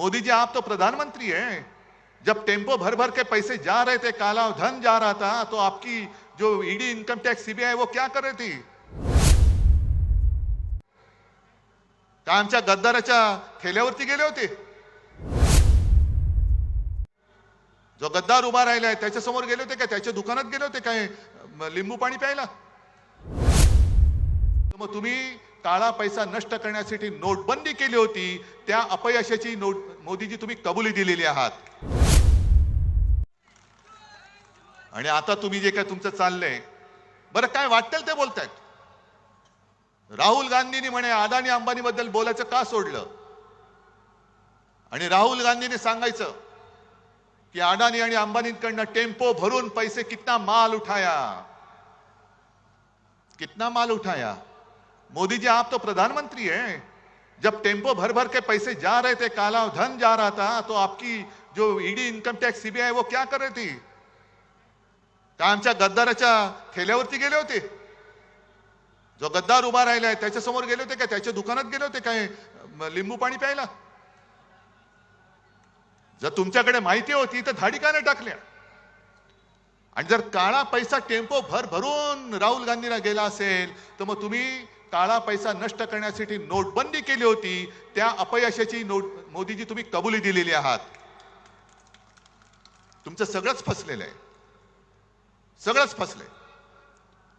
मोदी जी आप तो प्रधानमंत्री हैं। जब टेम्पो भर भर के पैसे जा रहे थे काला धन जा रहा था तो आपकी जो ईडी इनकम टैक्स सीबीआई वो क्या कर रही थी? का आमच्या गद्दाराच्या ठेल्यावरती गेले होते? जो गद्दार उभा राहिलाय त्याच्यासमोर गेले होते काय त्याच्या दुकानात गेले होते काय लिंबू पाणी प्यायला? तर मग तुम्ही काळा पैसा नष्ट करण्यासाठी नोटबंदी केली होती त्या अपयशाची नोट मोदीजी तुम्ही कबुली दिलेली आहात. आणि आता तुम्ही जे काय तुमचं चाललंय बरं काय वाटेल ते बोलतायत. राहुल गांधींनी म्हणे अदानी अंबानी बद्दल बोलायचं का सोडलं? आणि राहुल गांधींनी सांगायचं की अडानी आणि अंबानींकडनं टेम्पो भरून पैसे कितना माल उठाया? कितना माल उठाया? मोदी जी आप तो प्रधानमंत्री हैं। जब टेम्पो भर भर के पैसे जा रहे थे काला धन जा रहा था तो आपकी जो ईडी इनकम टैक्स सीबीआई वो क्या कर रही थी? आमच्या गद्दाराच्या ठेल्यावरती गेले होते। जो गद्दार उभा राहिलाय त्याच्यासमोर गेले होते का? त्याच्या दुकानात गेले होते काय लिंबू पाणी प्यायला? जर तुमच्याकडे माहिती होती तर धाडी का नाही टाकल्या. आणि जर काळा पैसा टेम्पो भर भरून राहुल गांधीला गेला असेल तर मग तुम्ही काळा पैसा नष्ट करण्यासाठी नोटबंदी केली होती त्या अपयशाची नोट मोदीजी तुम्ही कबुली दिलेली आहात. तुमचं सगळंच फसलेलं आहे. सगळंच फसलंय.